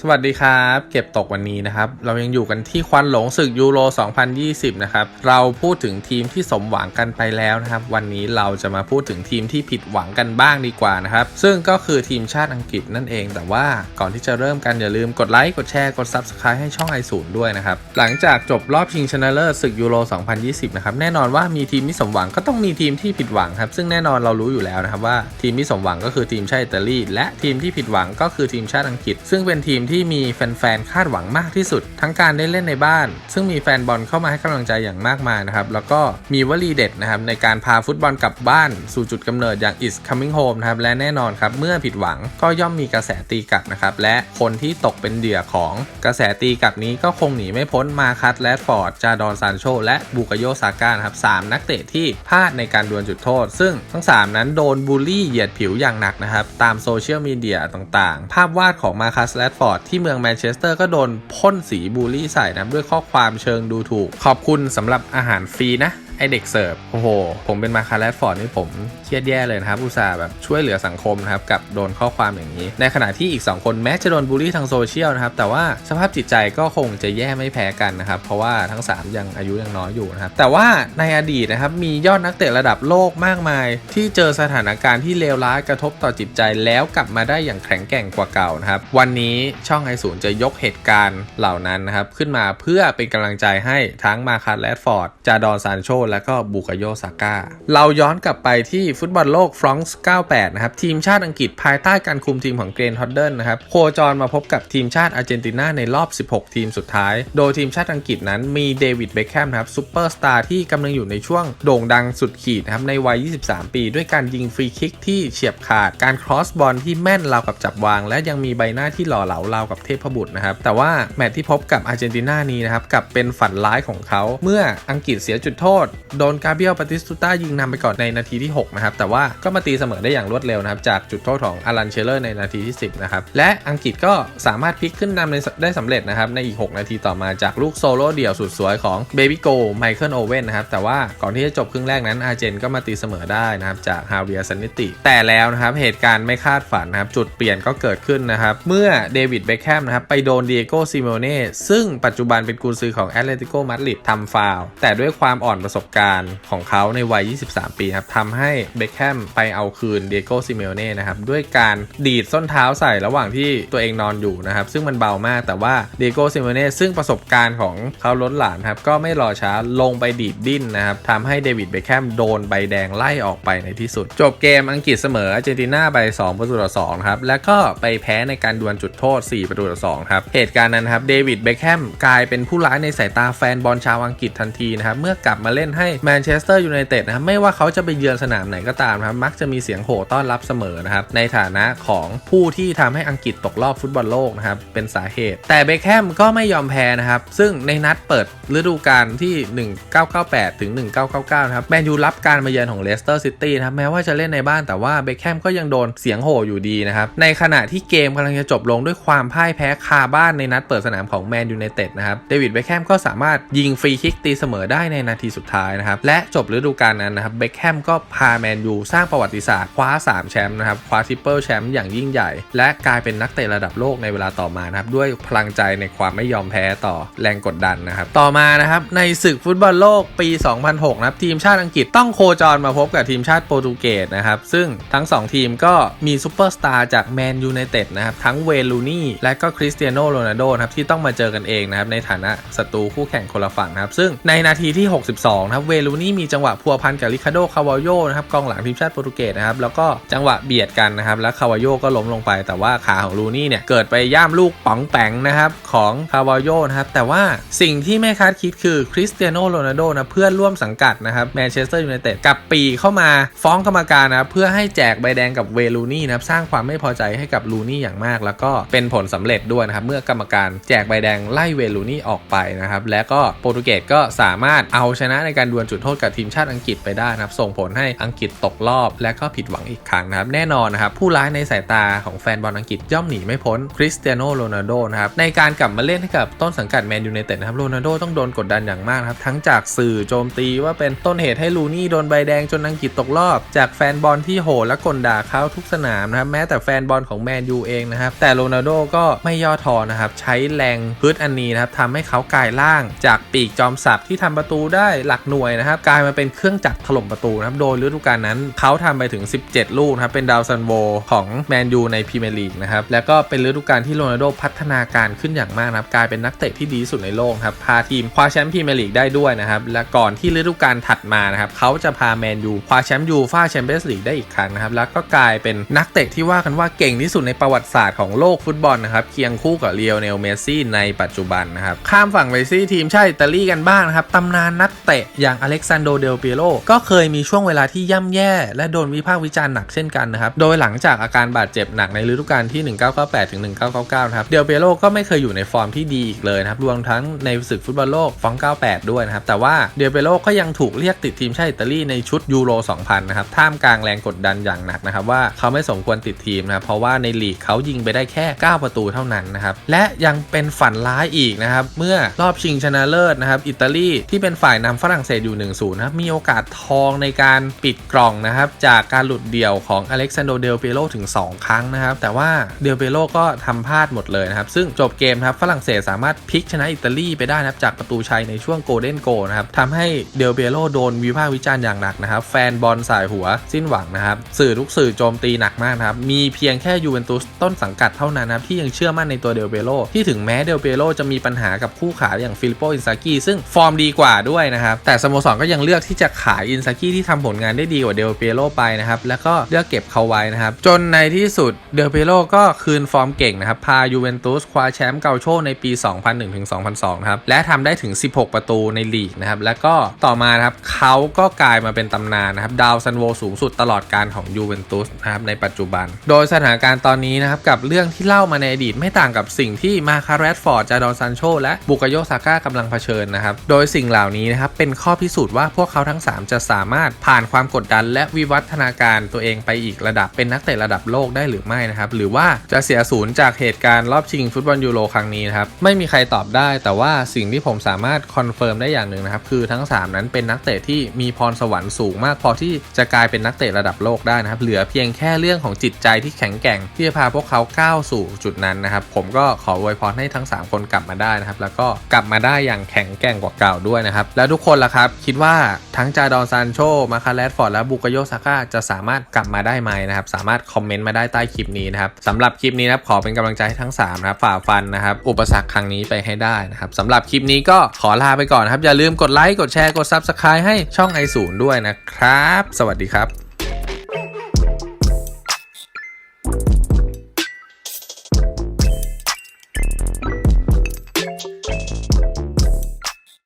สวัสดีครับ เก็บตกวันนี้นะครับ เรายังอยู่กันที่ควันหลงศึกยูโร 2020 นะครับ เราพูดถึงทีมที่สมหวังกันไปแล้วนะครับ วันนี้เราจะมาพูดถึงทีมที่ผิดหวังกันบ้างดีกว่านะครับ ซึ่งก็คือทีมชาติอังกฤษนั่นเอง แต่ว่าก่อนที่จะเริ่มกันอย่าลืมกดไลค์กดแชร์กด Subscribe ให้ช่องไอศูนย์ด้วยนะครับ หลังจากจบรอบชิงชนะเลิศศึกยูโร 2020 นะครับ แน่นอนว่ามีทีมที่สมหวังก็ต้องมีทีมที่ผิดหวังครับ ซึ่งแน่นอนเรารู้อยู่แล้วนะครับว่าทีมที่สมหวังก็คือทีมชาติอิตาลีและทีมที่ผิดหวังก็คือทีมชาติอังกฤษ ซึ่งเป็นทีมที่มีแฟนๆ คาดหวังมากที่สุด ทั้งการได้เล่นในบ้าน ซึ่งมีแฟนบอลเข้ามาให้กำลังใจอย่างมากมายนะครับ แล้วก็มีวลีเด็ดนะครับในการพาฟุตบอลกลับบ้านสู่จุดกำเนิดอย่าง is coming home นะครับ และแน่นอนครับ เมื่อผิดหวังก็ย่อมมีกระแสตีกลับนะครับ และคนที่ตกเป็นเหยื่อของกระแสตีกลับนี้ก็คงหนีไม่พ้นมาคัตแรดฟอร์ด จาดอนซานโช และบูกโยซาก้านะครับสามนักเตะที่พลาดในการดวลจุดโทษ ซึ่งทั้ง 3 นั้นโดนบูลลี่เหยียดผิวอย่างหนักนะครับตามโซเชียลมีเดียต่างๆ ภาพวาดของมาคัสแรดฟอร์ดที่เมืองแมนเชสเตอร์ก็โดนพ่นสีบูลลี่ใส่นะด้วยข้อความเชิงดูถูก ขอบคุณสำหรับอาหารฟรีนะ ไอเด็กเสิร์ฟโอ้โห ผมเป็นมาคาร์แรดฟอร์ดนี่ผมเครียดแย่เลยนะครับอุตส่าห์แบบช่วยเหลือสังคมนะครับกับโดนข้อความอย่างนี้ ในขณะที่อีก 2 คนแม้จะโดนบูลลี่ทางโซเชียลนะครับแต่ว่าสภาพจิตใจก็คงจะแย่ไม่แพ้กันนะครับเพราะว่าทั้ง 3 ยังอายุยังน้อยอยู่นะครับแต่ว่าในอดีตนะครับมียอดนักเตะระดับโลกมากมาย ที่เจอสถานการณ์ที่เลวร้ายกระทบต่อจิตใจแล้วกลับมาได้อย่างแข็งแกร่งกว่าเก่านะครับวันนี้ช่องไอศูนย์จะยกเหตุการณ์เหล่านั้นนะครับขึ้นมาเพื่อเป็นกำลังใจให้ทั้งมาคาร์แรดฟอร์ดจาดอนซานโชและก็บูกาโยซาก้า เราย้อนกลับไปที่ฟุตบอลโลกฟรองส์98 นะครับ ทีมชาติอังกฤษภายใต้การคุมทีมของเกรนฮอดเดิลนะครับ โคจรมาพบกับทีมชาติอาร์เจนตินาในรอบ 16 ทีมสุดท้าย โดยทีมชาติอังกฤษนั้นมีเดวิดเบคแฮมนะครับซูเปอร์สตาร์ที่กำลังอยู่ในช่วงโด่งดังสุดขีดนะครับ ในวัย 23 ปี ด้วยการยิงฟรีคิกที่เฉียบขาด การครอสบอลที่แม่นราวกับจับวาง และยังมีใบหน้าที่หล่อเหลาราวกับเทพบุตรนะครับ แต่ว่าแมตช์ที่พบกับอาร์เจนตินานี้นะครับกลับเป็นฝันร้ายของเขา เมื่ออังกฤษเสียจุดโทษโดนกาเบียลปาติสตูต้ายิงนำไปก่อนในนาทีที่ 6 นะครับ แต่ว่าก็มาตีเสมอได้อย่างรวดเร็วนะครับ จากจุดโทษของอารันเชลเลอร์ในนาทีที่ 10 นะครับ และอังกฤษก็สามารถพลิกขึ้นนำได้สำเร็จนะครับ ในอีก 6 นาทีต่อมาจากลูกโซโล่เดี่ยวสุดสวยของเบบี้โกไมเคิลโอเว่นนะครับ แต่ว่าก่อนที่จะจบครึ่งแรกนั้นอาร์เจนก็มาตีเสมอได้นะครับจากฮาเวียซันนิติ แต่แล้วนะครับเหตุการณ์ไม่คาดฝันนะครับจุดเปลี่ยนก็เกิดขึ้นนะครับเมื่อเดวิดเบคแฮมนะครับไปโดนเดียโกซิโมเน่ซึ่งปัจจุบันเป็นกุนซือของแอตเลติโกมาดริดทำฟาวแต่ด้วยความอ่อนประสบการณ์ของเขาในวัย 23 ปีครับทำให้เบคแฮมไปเอาคืนเดโกซิเมโอเน่นะครับด้วยการดีดส้นเท้าใส่ระหว่างที่ตัวเองนอนอยู่นะครับซึ่งมันเบามากแต่ว่าเดโกซิเมโอเน่ซึ่งประสบการณ์ของเขาล้นหลานครับก็ไม่รอช้าลงไปดีดดิ้นนะครับทำให้เดวิดเบคแฮมโดนใบแดงไล่ออกไปในที่สุด จบเกมอังกฤษเสมออาร์เจนตินาไป2ประตูต่อ2ครับแล้วก็ไปแพ้ในการดวลจุดโทษ 4 ประตูต่อ2ครับเหตุการณ์นั้นครับเดวิดเบคแฮมกลายเป็นผู้ร้ายในสายตาแฟนบอลชาวอังกฤษทันทีนะครับเมื่อกลับมาเล่นให้แมนเชสเตอร์ยูไนเต็ดนะครับไม่ว่าเขาจะไปเยือนสนามไหนก็ตามนะครับมักจะมีเสียงโห่ต้อนรับเสมอนะครับในฐานะของผู้ที่ทำให้อังกฤษตกรอบฟุตบอลโลกนะครับเป็นสาเหตุ แต่เบคแฮมก็ไม่ยอมแพ้นะครับซึ่งในนัดเปิดฤดูกาลที่ 1998 ถึง 1999 นะครับแมนยูรับการมาเยือนของเลสเตอร์ซิตี้นะครับแม้ว่าจะเล่นในบ้านแต่ว่าเบคแฮมก็ยังโดนเสียงโห่อยู่ดีนะครับในขณะที่เกมกำลังจะจบลงด้วยความพ่ายแพ้คาบ้านในนัดเปิดสนามของแมนยูไนเต็ดนะครับเดวิดเบคแฮมก็สามารถยิงฟรีคิกตีเสมอได้ในนาทีสุดท้ายนะครับ และจบฤดูกาลนั้นนะครับเบคแฮมก็พาแมนยูสร้างประวัติศาสตร์คว้า 3 แชมป์นะครับ คว้าทริปเปิลแชมป์อย่างยิ่งใหญ่ และกลายเป็นนักเตะระดับโลกในเวลาต่อมานะครับ ด้วยพลังใจในความไม่ยอมแพ้ต่อแรงกดดันนะครับ ต่อมานะครับ ในศึกฟุตบอลโลกปี 2006 นะครับ ทีมชาติอังกฤษต้องโคจรมาพบกับทีมชาติโปรตุเกสนะครับ ซึ่งทั้ง 2 ทีมก็มีซูเปอร์สตาร์จากแมนยูไนเต็ดนะครับ ทั้งเวลูนี่และก็คริสเตียโนโรนัลโดนะครับที่ต้องมาเจอกันเองนะครับในฐานะศัตรูคู่แข่งคนละฝั่งนะครับซึ่งในนาทีที่ 62นะครับเวลูนี่มีจังหวะพัวพันกับริคาโดคาวาโยนะครับกองหลังทีมชาติโปรตุเกสนะครับแล้วก็จังหวะเบียดกันนะครับแล้วคาวาโยก็ล้มลงไป แต่ว่าขาของลูนี่เนี่ยเกิดไปย่ามลูกป๋องแปงนะครับของคาวาโยนะครับแต่ว่าสิ่งที่ไม่คาดคิดคือคริสเตียโนโรนัลโดนะเพื่อนร่วมสังกัดนะครับแมนเชสเตอร์ยูไนเต็ดกับปีเข้ามาฟ้องกรรมการนะเพื่อให้แจกใบแดงกับเวลูนี่นะครับสร้างความไม่พอใจให้กับลูนี่อย่างมาก แล้วก็เป็นผลสำเร็จด้วยนะครับเมื่อกรรมการแจกใบแดงไล่เวลูนี่ออกไปนะครับและก็โปรตุเกสก็สามารถเอาชนะในการการดวลจุดโทษกับทีมชาติอังกฤษไปได้นะครับ ส่งผลให้อังกฤษตกรอบและก็ผิดหวังอีกครั้งนะครับ แน่นอนนะครับ ผู้ร้ายในสายตาของแฟนบอลอังกฤษย่อมหนีไม่พ้นคริสเตียโนโรนัลโดนะครับ ในการกลับมาเล่นให้กับต้นสังกัดแมนยูไนเต็ดนะครับ โรนัลโดต้องโดนกดดันอย่างมากนะครับ ทั้งจากสื่อโจมตีว่าเป็นต้นเหตุให้ลูนี่โดนใบแดงจนอังกฤษตกรอบ จากแฟนบอลที่โหและกลด่าเขาทุกสนามนะครับ แม้แต่แฟนบอลของแมนยูเองนะครับ แต่โรนัลโดก็ไม่ย่อท้อนะครับ ใช้แรงฮึดอันนี้นะครับทำให้เขากลายร่าง จากปีกจอมสับที่ทำประตูได้หลักหน่วยนะครับกลายมาเป็นเครื่องจักรถล่มประตูนะครับโดยฤดูกาลนั้นเขาทำไปถึง 17 ลูกนะครับเป็นดาวซันโวของแมนยูในพรีเมียร์ลีกนะครับแล้วก็เป็นฤดูกาลที่โรนัลโดพัฒนาการขึ้นอย่างมากนะครับกลายเป็นนักเตะที่ดีที่สุดในโลกครับพาทีมคว้าแชมป์พรีเมียร์ลีกได้ด้วยนะครับและก่อนที่ฤดูกาลถัดมานะครับเขาจะพาแมนยูคว้าแชมป์ยูฟ่าแชมเปี้ยนส์ลีกได้อีกครั้งนะครับแล้วก็กลายเป็นนักเตะที่ว่ากันว่าเก่งที่สุดในประวัติศาสตร์ของโลกฟุตบอลนะครับเคียงคู่กับเลียวเนลเมสซี่ในปัจจุบันนะครับข้ามฝั่งไปซี่ทีมชาติอิตาลีกันบ้างนะครับตำนานนักเตะอย่างอเล็กซานโดเดลเปียโรก็เคยมีช่วงเวลาที่ย่ำแย่และโดนวิพากษ์วิจารณ์หนักเช่นกันนะครับ โดยหลังจากอาการบาดเจ็บหนักในฤดูกาลที่ 1998ถึง1999 นะครับ เดลเปียโรก็ไม่เคยอยู่ในฟอร์มที่ดีอีกเลยนะครับ รวมทั้งในศึกฟุตบอลโลกฟอง 98 ด้วยนะครับ แต่ว่าเดลเปียโรก็ยังถูกเรียกติดทีมชาติอิตาลีในชุดยูโร 2000 นะครับ ท่ามกลางแรงกดดันอย่างหนักนะครับว่าเขาไม่สมควรติดทีมนะครับเพราะว่าในลีกเขายิงไปได้แค่ 9 ประตูเท่านั้นนะครับ และยังเป็นฝันร้ายอีกนะครับ เมื่อรอบชิงชนะเลิศนะครับ อิตาลีที่เป็นฝ่ายนำฝรั่งเศสอยู่ 1-0นะครับ มีโอกาสทองในการปิดกล่องนะครับ จากการหลุดเดี่ยวของอเล็กซานโดเดลเปโรถึง 2 ครั้งนะครับ แต่ว่าเดลเปโรก็ทำพลาดหมดเลยนะครับ ซึ่งจบเกมครับฝรั่งเศสสามารถพลิกชนะอิตาลีไปได้นะครับ จากประตูชัยในช่วงโกลเด้นโกนะครับทำให้เดลเปโรโดนวิพากษ์วิจารณ์อย่างหนักนะครับ แฟนบอลสายหัวสิ้นหวังนะครับ สื่อทุกสื่อโจมตีหนักมากนะครับ มีเพียงแค่ยูเวนตุสต้นสังกัดเท่านั้นนะครับที่ยังเชื่อมั่นในตัวเดลเปโรที่ถึงแม้เดลเปโรจะมีปัญหากับคู่ขาอย่างฟิลิปโปอินซากิซึ่งฟอร์มดีกว่าด้วยนะครับแต่สโมสรก็ยังเลือกที่จะขายอินซากิที่ทำผลงานได้ดีกว่าเดลเปโรไปนะครับ แล้วก็เลือกเก็บเขาไว้นะครับ จนในที่สุดเดลเปโรก็คืนฟอร์มเก่งนะครับ พายูเวนตุสคว้าแชมป์เกาโชในปี 2001-2002 นะครับ และทำได้ถึง 16 ประตูในลีกนะครับ แล้วก็ต่อมานะครับเขาก็กลายมาเป็นตำนานนะครับ ดาวซันโวสูงสุดตลอดการของยูเวนตุสนะครับในปัจจุบัน โดยสถานการณ์ตอนนี้นะครับกับเรื่องที่เล่ามาในอดีตไม่ต่างกับสิ่งที่มาคาร์แรดฟอร์ดจาดอนซันโชและบุกโยซาก้ากำลังเผชิญนะครับ โดยสิ่งเหล่านี้นะครับเป็นข้อพิสูจน์ว่าพวกเขาทั้ง 3 จะสามารถผ่านความกดดัน และวิวัฒนาการตัวเองไปอีกระดับเป็นนักเตะระดับโลกได้หรือไม่นะครับ หรือว่าจะเสียศูนย์จากเหตุการณ์รอบชิงฟุตบอลยูโรครั้งนี้นะครับ ไม่มีใครตอบได้ แต่ว่าสิ่งที่ผมสามารถคอนเฟิร์มได้อย่างหนึ่งนะครับ คือทั้ง 3 นั้นเป็นนักเตะที่มีพรสวรรค์สูงมากพอที่จะกลายเป็นนักเตะระดับโลกได้นะครับ เหลือเพียงแค่เรื่องของจิตใจที่แข็งแกร่งที่จะพาพวกเขาก้าวสู่จุดนั้นนะครับ ผมก็ขออวยพรให้ทั้ง 3 คนกลับมาได้นะครับ แล้วก็กลับมาได้อย่างแข็งแกร่งกว่าเก่าด้วยนะครับ แล้วทุกคนล่ะครับ คิดว่าทั้งจาดอนซานโชมาคาแรดฟอร์ดและบุกโยซาก้าจะสามารถกลับมาได้ไหมนะครับ สามารถคอมเมนต์มาได้ใต้คลิปนี้นะครับสำหรับคลิปนี้นะครับขอเป็นกำลังใจให้ทั้ง3นะครับฝ่าฟันนะครับอุปสรรคครั้งนี้ไปให้ได้นะครับสำหรับคลิปนี้ก็ขอลาไปก่อนครับ อย่าลืมกดไลค์กดแชร์กดซับสไคร b e ให้ช่องไอศูนย์ด้วยนะครับ สวัสดีครับ